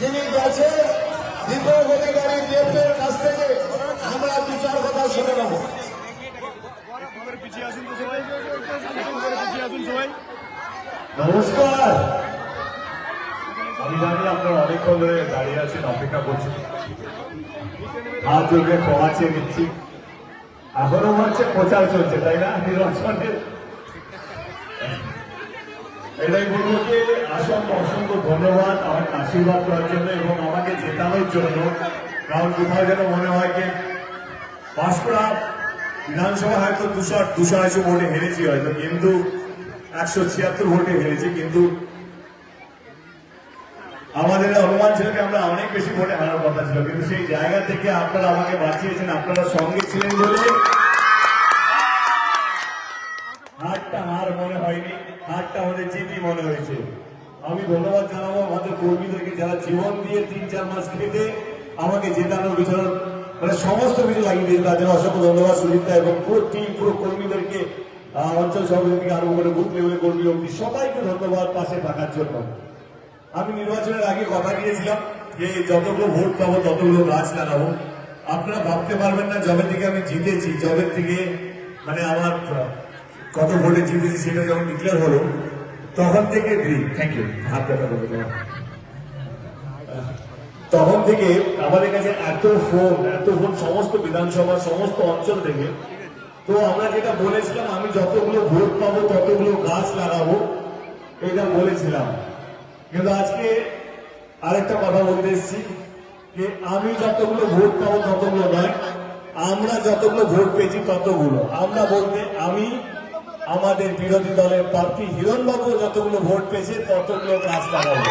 যিনি গেছেন দীপক অধিকারী দেবদের কাছ থেকে আমরা দু চার কথা শুনে নেব পিছিয়ে আসুন তো সবাই পিছিয়ে আসুন সবাই নমস্কার। আমি জানি আপনারা অনেকক্ষণ ধরে দাঁড়িয়ে আছেন, অপেক্ষা করছেন। হাত জোরে ক্ষমা চেয়ে নিচ্ছি। এখনও হচ্ছে প্রচার চলছে, তাই না? নির্বাচনের এটাই বলব যে অসংখ্য অসংখ্য ধন্যবাদ আমাকে আশীর্বাদ করার জন্য এবং আমাকে জেতানোর জন্য। কারণ কোথাও যেন মনে হয় যে বাঁশকুড়া বিধানসভা হয়তো দুশো দুশো আশি ভোটে হেরেছি হয়তো, কিন্তু একশো ছিয়াত্তর ভোটে হেরেছি, কিন্তু আমাদের অনুমান ছিল যে আমরা অনেক বেশি ভোটে হারার কথা ছিল, কিন্তু সেই জায়গা থেকে আপনারা আমাকে বাঁচিয়েছেন, আপনারা সঙ্গে ছিলেন বলে হারটা হার মনে হয়নি, হারটা আমাদের জিতই মনে হয়েছে। আমি ধন্যবাদ জানাব আমাদের কর্মীদেরকে, যারা জীবন দিয়ে তিন চার মাস খেটে আমাকে জেতানোর ভিতর মানে সমস্ত কিছু লাগিয়ে দিয়েছে জন্য অসংখ্য ধন্যবাদ সুজিতা এবং পুরো টিম পুরো কর্মীদেরকে অঞ্চল সভাপতি আরম্ভ করে বুথ লেভেলের কর্মী অব্দি সবাইকে ধন্যবাদ পাশে থাকার জন্য। আমি নির্বাচনের আগে কথা দিয়েছিলাম যে যতগুলো ভোট পাবো, ততগুলো গাছ লাগাবো। আপনারা ভাবতে পারবেন না জবে থেকে আমি জিতেছি জবে থেকে মানে আমার কত ভোটে জিতেছি সেটা যখন ডিক্লেয়ার হলো, তখন থেকে থ্যাংক ইউ হাত দেখা করবে তখন থেকে আমাদের কাছে এত ফোন এত ফোন সমস্ত বিধানসভা, সমস্ত অঞ্চল থেকে তো আমরা যেটা বলেছিলাম, আমি যতগুলো ভোট পাবো, ততগুলো গাছ লাগাবো, এটা বলেছিলাম। কিন্তু আজকে আরেকটা কথা বলতে এসেছি যে আমি যতগুলো ভোট পাবো, ততগুলো নয়, আমরা যতগুলো ভোট পেয়েছি, ততগুলো। আমরা বলতে আমি, আমাদের বিরোধী দলের প্রার্থী হিরণবাবু যতগুলো ভোট পেয়েছে, ততগুলো গাছ লাগাবো।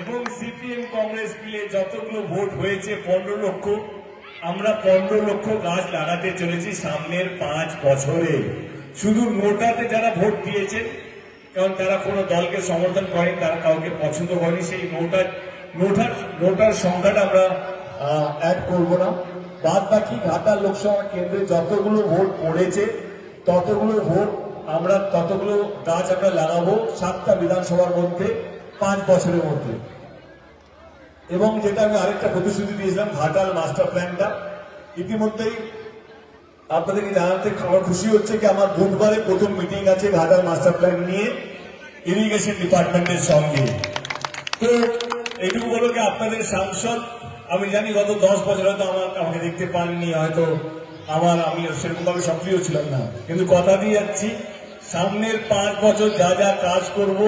এবং সিপিএম কংগ্রেস মিলে যতগুলো ভোট হয়েছে, পনেরো লক্ষ আমরা পনেরো লক্ষ গাছ লাগাতে চলেছি সামনের পাঁচ বছরে। শুধু নোটাতে যারা ভোট দিয়েছেন, কারণ তারা কোনো দলকে সমর্থন করেন, তারা কাউকে পছন্দ করেনি, সেই নোটার নোটার নোটার সংখ্যাটা আমরা অ্যাড করব না। বাদ বাকি ঘাটাল লোকসভা কেন্দ্রে যতগুলো ভোট পড়েছে, ততগুলো ভোট আমরা, ততগুলো গাছ আমরা লাগাবো সাতটা বিধানসভার মধ্যে, পাঁচ বছরের মধ্যে। এবং যেটা আমি আরেকটা প্রতিশ্রুতি দিয়েছিলাম, ঘাটাল মাস্টার প্ল্যানটা ইতিমধ্যেই আপনাদেরকে জানাতে আমার খুশি হচ্ছে কি আমার বুধবারে প্রথম মিটিং আছে ঘাটাল মাস্টার প্ল্যান নিয়ে ইরিগেশন ডিপার্টমেন্টের সঙ্গে। তো এইটুকু বলব কি আপনাদের সাংসদ, আমি জানি গত দশ বছর হয়তো আমার আমাকে দেখতে পাননি, হয়তো আমার আমি সেরকমভাবে সক্রিয় ছিলাম না। কিন্তু কথা দিয়ে যাচ্ছি, সামনের পাঁচ বছর যা যা কাজ করব,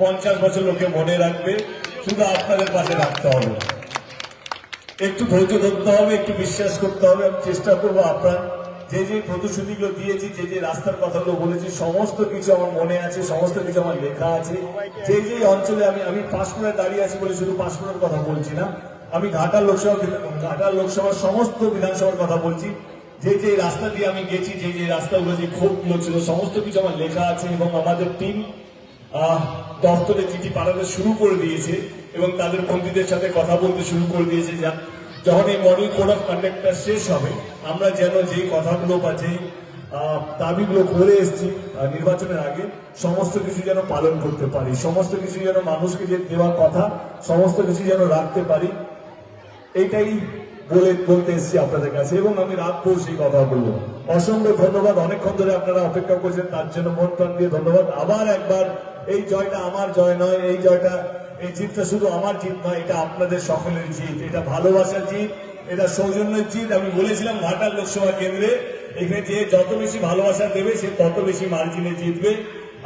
পঞ্চাশ বছর লোকে মনে রাখবে। শুধু আপনাদের পাশে রাখতে হবে। একটু ধৈর্য ধরতে হবে, একটু বিশ্বাস করতে হবে। আমি চেষ্টা করব আপনার, যে যে প্রতিশ্রুতিগুলো দিয়েছি, যে যে রাস্তার কথাগুলো বলেছি, সমস্ত কিছু আমার মনে আছে, সমস্ত কিছু আমার লেখা আছে। যে যে অঞ্চলে আমি আমি পাঁশকুড়ায় দাঁড়িয়ে আছি বলে শুধু পাঁশকুড়ার কথা বলছি না, আমি ঘাটাল লোকসভা ঘাটাল লোকসভার সমস্ত বিধানসভার কথা বলছি। যে যে রাস্তা দিয়ে আমি গেছি, যে যে রাস্তাগুলো যে ক্ষোভগুলো ছিল, সমস্ত কিছু আমার লেখা আছে এবং আমাদের টিম দপ্তরে চিঠি পাঠাতে শুরু করে দিয়েছে। এবং তাদের বন্ধুদের সাথে কথা বলতে শুরু করে দিয়েছে যা যখন এই মডেল কোড অফ কন্ডাক্টটা শেষ হবে আমরা যেন যেই কথাগুলো বা আহ, দাবিগুলো করে এসেছি নির্বাচনের আগে সমস্ত কিছু যেন পালন করতে পারি সমস্ত কিছু যেন মানুষকে যে দেওয়ার কথা সমস্ত কিছু যেন রাখতে পারি এইটাই বলে বলতে এসেছি আপনাদের কাছে এবং আমি রাত পর সেই কথা বলব অসংখ্য ধন্যবাদ অনেকক্ষণ ধরে আপনারা অপেক্ষা করছেন তার জন্য মন প্রাণ দিয়ে ধন্যবাদ। আবার একবার এই জয়টা আমার জয় নয় এই জয়টা এই জিতটা শুধু আমার জিত নয়, এটা আপনাদের সকলের জিত। এটা ভালোবাসার জিত, এটা সৌজন্যের জিত। আমি বলেছিলাম ঘাটাল লোকসভা কেন্দ্রে, এখানে যে যত বেশি ভালোবাসা দেবে, সে তত বেশি মার্জিনে জিতবে।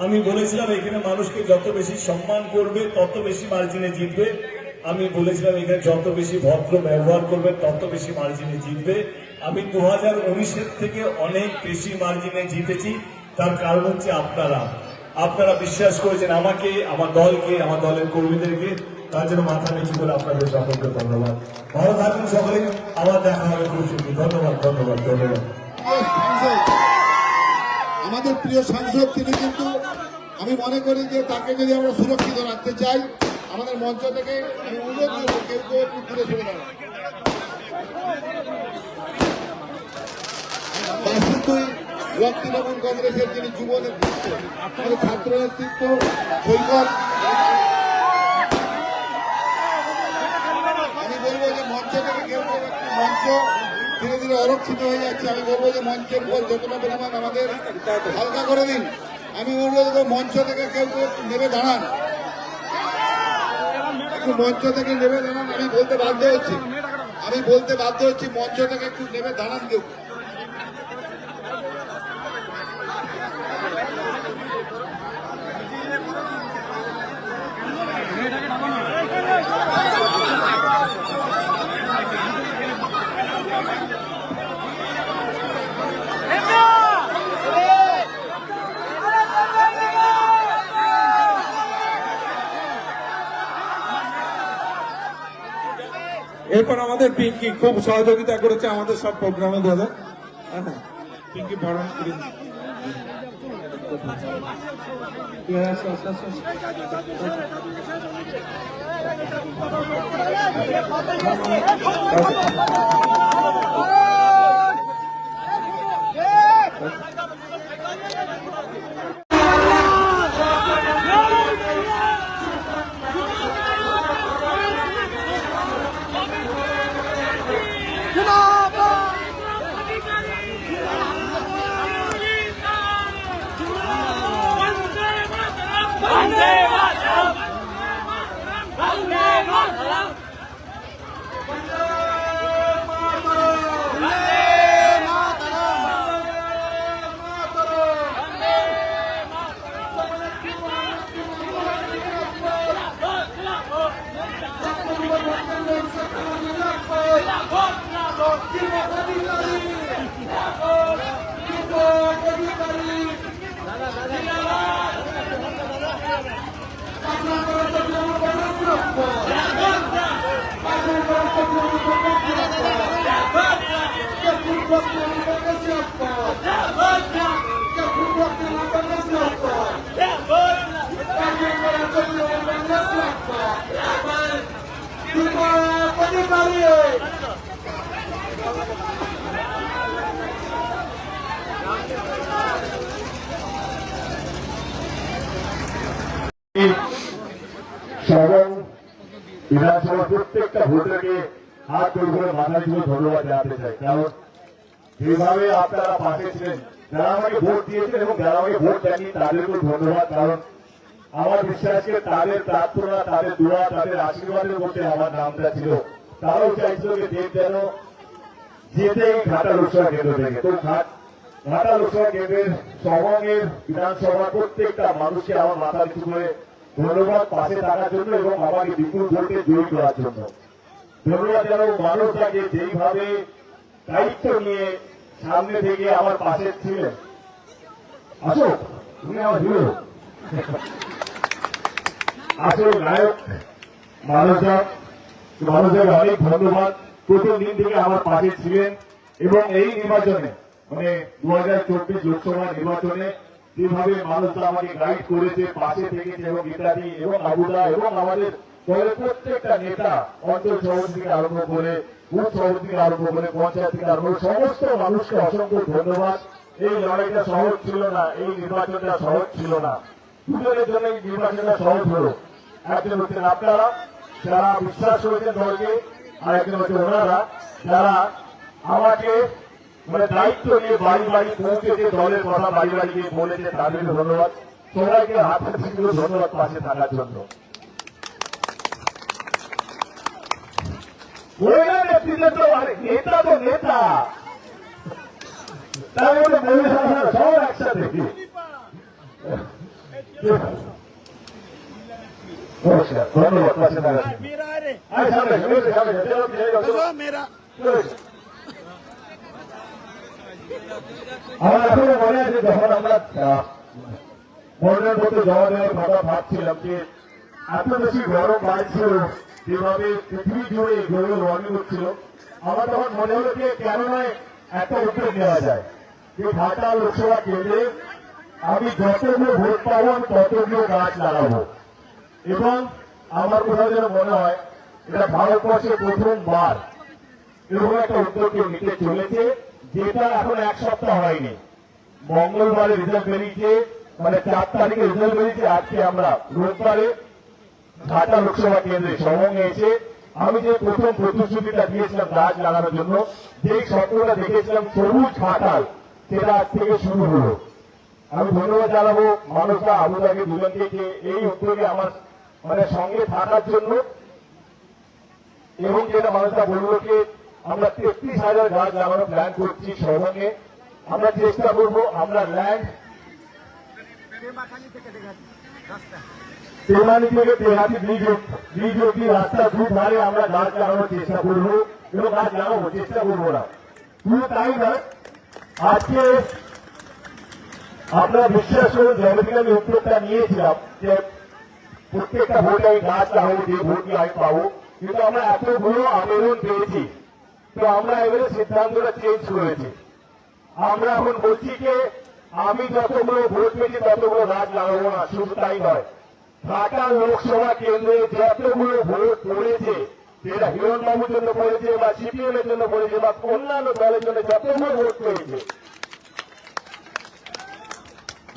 আমি বলেছিলাম এখানে মানুষকে যত বেশি সম্মান করবে, তত বেশি মার্জিনে জিতবে। আমি বলেছিলাম এখানে যত বেশি ভদ্র ব্যবহার করবে, তত বেশি মার্জিনে জিতবে। আমি দু হাজার থেকে অনেক বেশি মার্জিনে জিতেছি। তার কারণ হচ্ছে আপনারা। আপনারা বিশ্বাস করেছেন আমাকে, আমার দলকে, আমার দলের কর্মীদেরকে তার জন্য মাথা নিচু করে আপনাদের সকলকে ধন্যবাদ। ভালো থাকবেন সকলে। আবার দেখা হবে খুব শীঘ্রই। ধন্যবাদ ধন্যবাদ ধন্যবাদ। আমাদের প্রিয় সাংসদ, তিনি কিন্তু আমি মনে করি যে তাকে যদি আমরা সুরক্ষিত রাখতে চাই, আমাদের মঞ্চ থেকে আমি অনুরোধ করব কেউ কেউ দূরে ব্লক তৃণমূল কংগ্রেসের যিনি যুব নেতৃত্ব ছাত্র নেতৃত্ব আমি বলব যে মঞ্চ থেকে কেউ মঞ্চ ধীরে ধীরে অরক্ষিত হয়ে যাচ্ছে। আমি বলব যে মঞ্চের উপর যতটা পরিমাণ আমাদের হালকা করে দিন। আমি অনুরোধ করব মঞ্চ থেকে কেউ নেমে দাঁড়ান। একটু মঞ্চ থেকে নেমে দাঁড়ান, আমি বলতে বাধ্য হচ্ছি। আমি বলতে বাধ্য হচ্ছি মঞ্চ থেকে একটু নেমে দাঁড়ান কেউ। আমাদের পিঙ্কি খুব সহযোগিতা করেছে আমাদের সব প্রোগ্রামে দাদা হ্যাঁ হ্যাঁ। পিঙ্কি বরণ করে দিন। Yes, দিয়ে ধন্যবাদ জানাতে চাই। কারণ যেভাবে আপনারা পাশে ছিলেন, যারা আমাকে ভোট দিয়েছেন এবং যারা আমাকে ভোট দেননি তাদেরকেও ধন্যবাদ। কারণ আমার বিশ্বাসকে তাদের প্রার্থনা, তাদের দোয়া, তাদের আশীর্বাদের মধ্যে আমার নামটা ছিল। তারাও চাইছিল যে দেব যেন যেতে ঘাটা লোকসভা কেন্দ্র থেকে। তো ঘাট ঘাটা লোকসভা কেন্দ্রের সবঙ্গের বিধানসভার প্রত্যেকটা মানুষকে আমার মাথা নিচু করে ধন্যবাদ পাশে থাকার জন্য এবং আমাকে বিপুল ভোটে জয়ী করার জন্য। ধন্যবাদ যেন মানুষ থাকে যেইভাবে দায়িত্ব নিয়ে সামনে থেকে আমার পাশে ছিলেন। আসো, তুমি আমার হিরো। আসলে নায়ক মানুষরা মানুষের অনেক ধন্যবাদ। প্রথম দিন থেকে আমার পাশে ছিলেন এবং এই নির্বাচনে মানে দু হাজার চব্বিশ লোকসভা নির্বাচনে যেভাবে মানুষরা আমাকে গাইড করেছে, পাশে থেকেছে এবং ইত্যাদি, এবং আবুদা এবং আমাদের প্রত্যেকটা নেতা অঞ্চল সভাপতি থেকে আরম্ভ করে বুথ সভাপতি থেকে আরম্ভ করে পঞ্চায়েত থেকে আরম্ভ করে সমস্ত মানুষকে অসংখ্য ধন্যবাদ। এই লড়াইটা সহজ ছিল না, এই নির্বাচনটা সহজ ছিল না। দুজনের জন্য এই নির্বাচনটা সহজ হলো। একজন হচ্ছেন আপনারা, যারা বিশ্বাস করেছেন দলকে, আর একজন হচ্ছে ওনারা, যারা আমাকে মানে দায়িত্ব নিয়ে বাড়ি বাড়ি পৌঁছেছে, দলের কথা বাড়ি বাড়ি গিয়ে বলেছে তাদেরকে ধন্যবাদ। সবাইকে হাতে ধন্যবাদ পাশে থাকার জন্য। ওনার নেতৃত্বে তো নেতা তো নেতা। তার মধ্যে মহিলা সব একসাথে। নমস্কার, ধন্যবাদ, পাশে আমার এখনও মনে আছে যখন আমরা মধ্যে জমা দেওয়ার কথা ভাবছিলাম যে, এত বেশি গরম বাড়ছিল যেভাবে পৃথিবী জুড়ে গ্লোবাল ওয়ার্মিং হচ্ছিল, আমার তখন মনে হলো যে কেন নয় একটা উদ্যোগ নেওয়া যায়। যে ঢাকা লোকসভা কেন্দ্রে আমি যতগুলো ভোট পাবো, আমি ততগুলো গাছ লাগাবো। এবং আমার কোথাও যেন মনে হয়, এটা ভারতবর্ষে প্রথমবার এরকম একটা উদ্যোগ কেউ নিতে চলেছে, যেটা এখন এক সপ্তাহ হয়নি। মঙ্গলবারে রেজাল্ট বেরিয়েছে মানে চার তারিখে রেজাল্ট বেরিয়েছে, আজকে আমরা রোববারে ঢাকা লোকসভা কেন্দ্রে সমঙ্গে এসে আমি যে প্রথম প্রতিশ্রুতিটা দিয়েছিলাম গাছ লাগানোর জন্য, যে স্বপ্নটা দেখেছিলাম সবুজ ঘাটাল সেটা আজ থেকে শুরু হলো। আমি ধন্যবাদ জানাব মানুষরা আবুদাকে দুজনকে যে এই উদ্যোগে আমার মানে সঙ্গে থাকার জন্য। এবং যেটা মানুষরা বলল যে, আমরা তেত্রিশ হাজার গাছ লাগানোর প্ল্যান করছি সর্বঙ্গে আমরা চেষ্টা করব, আমরা ল্যান্ড তেমানি থেকে তেহাতি ব্রিজ ব্রিজ অব্দি রাস্তা দু ধারে আমরা গাছ লাগানোর চেষ্টা করব এবং গাছ লাগাবো, চেষ্টা করব না। শুধু তাই নয়, আজকে আপনারা বিশ্বাস করুন যতদিন আমি উদ্যোগটা নিয়েছিলাম যে প্রত্যেকটা ভোটে আমি গাছ লাগাবো, যে ভোটই আমি পাবো, কিন্তু আমরা এতগুলো আবেদন পেয়েছি, তো আমরা এবারে সিদ্ধান্তটা চেঞ্জ করেছি। আমরা এখন বলছি যে আমি যতগুলো ভোট পেয়েছি, ততগুলো গাছ লাগাবো না, শুধু তাই নয়। ঢাকা লোকসভা কেন্দ্রে যতগুলো ভোট পড়েছে, যেটা হিরণবাবুর জন্য পড়েছে, বা সিপিএম এর জন্য পড়েছে, বা অন্যান্য দলের জন্য যতগুলো ভোট পেয়েছে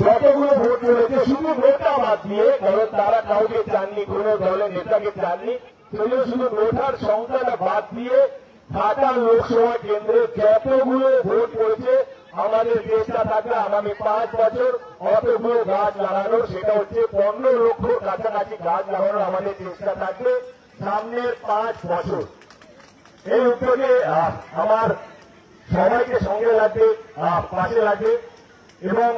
যতগুলো ভোট রয়েছে শুধু নোটা বাদ দিয়ে, কারণ তারা কাউকে চাননি, কোন দলের নেতাকে চাননি, সেজন্য শুধু নোটার সংখ্যাটা বাদ দিয়ে ঢাকা লোকসভা কেন্দ্রে যতগুলো ভোট পড়েছে আমাদের চেষ্টা থাকবে আগামী পাঁচ বছর অতগুলো গাছ লাগানোর, সেটা হচ্ছে পনেরো লক্ষ কাছাকাছি গাছ লাগানোর আমাদের চেষ্টা থাকবে সামনের পাঁচ বছর। এই উদ্যোগে আমার সবাইকে সঙ্গে লাগবে পাশে লাগবে এবং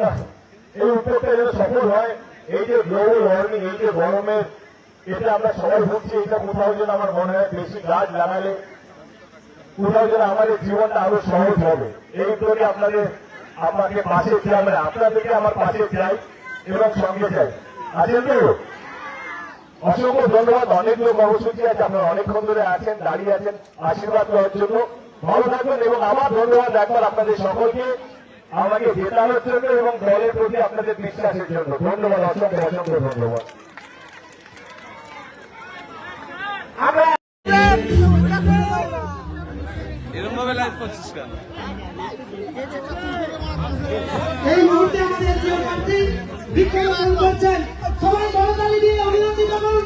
এই উদ্যোগটা যেন সফল হয়, এই যে গ্লোবাল ওয়ার্মিং এই যে গরমের, এটা আমরা সবাই ভুগছি, এটা কোথাও যেন আমার মনে হয়, বেশি গাছ লাগালে যেন আমাদের জীবনটা আরও সহজ হবে। এই উদ্যোগে আপনাদের, আপনাকে পাশে চাই আমরা আপনাদেরকে আমার পাশে চাই এবং সঙ্গে চাই আছেন তো অসংখ্য ধন্যবাদ, অনেক লোক কর্মসূচি আছে, আপনারা অনেকক্ষণ ধরে আছেন, দাঁড়িয়ে আছেন, আশীর্বাদ করার জন্য। ভালো থাকবেন এবং আমার ধন্যবাদ একবার আপনাদের সকলকে, আমাকে জেতানোর জন্য এবং দলের প্রতি আপনাদের বিশ্বাসের জন্য। ধন্যবাদ, অসংখ্য অসংখ্য ধন্যবাদ। প্রিয় প্রার্থী বিক্ষোভ করছেন সবাই করতালি দিয়ে অভিনন্দিত করুন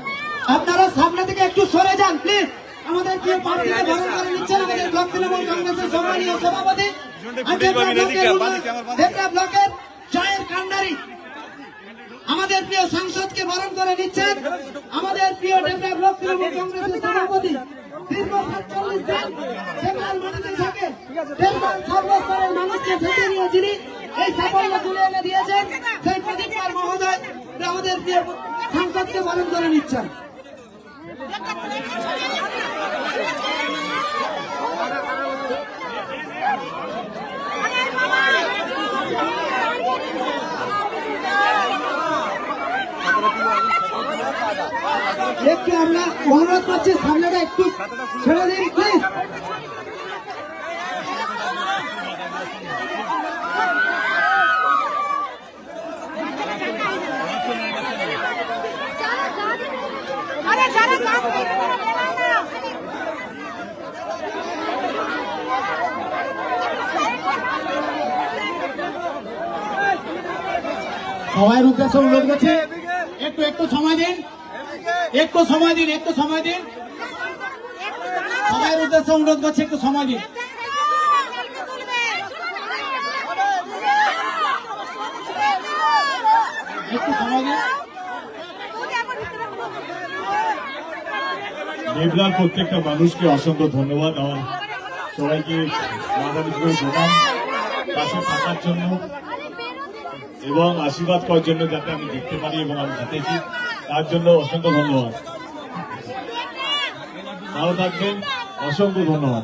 আপনারা সামনে থেকে একটু সরে যান প্লিজ আমাদের প্রিয় প্রার্থীকে বরণ করে নিচ্ছেন আমাদের ব্লক তৃণমূল কংগ্রেসের সম্মানীয় সভাপতি। ব্লকের জয়ের কান্ডারি। আমাদের প্রিয় সাংসদকে বরণ করে নিচ্ছেন। আমাদের প্রিয় ডেবরা ব্লক তৃণমূল কংগ্রেসের সভাপতি। দীর্ঘ সাতচল্লিশ দিন সেখান মাটিতে থাকে। ডেবরার সর্বস্তরের মানুষকে ভেঙে নিয়ে যিনি এই সাফল্য তুলে এনে দিয়েছেন সেই প্রদীপ মহোদয় আমাদের প্রিয় সাংসদকে বরণ করে নিচ্ছেন। একটু আমরা অনুরোধ করছি সামনেটা একটু ছেড়ে দিন প্লিজ আরে যারা কাজ করে তারা বেরোয় না। সবাই উদ্দেশ্যে অনুরোধ করছি একটু একটু সময় দিন। একটু সময় দিন, একটু সময় দিন। সবাই উদ্দেশ্যে অনুরোধ করছি একটু সময় দিন। একটু সময় দিন। দেবলার প্রত্যেকটা মানুষকে অসংখ্য ধন্যবাদ। আমার সবাইকে প্রণাম পাশে থাকার জন্য এবং আশীর্বাদ করার জন্য যাতে আমি দেখতে পারি এবং আমি জিতেছি, তার জন্য অসংখ্য ধন্যবাদ। ভালো থাকবেন, অসংখ্য ধন্যবাদ।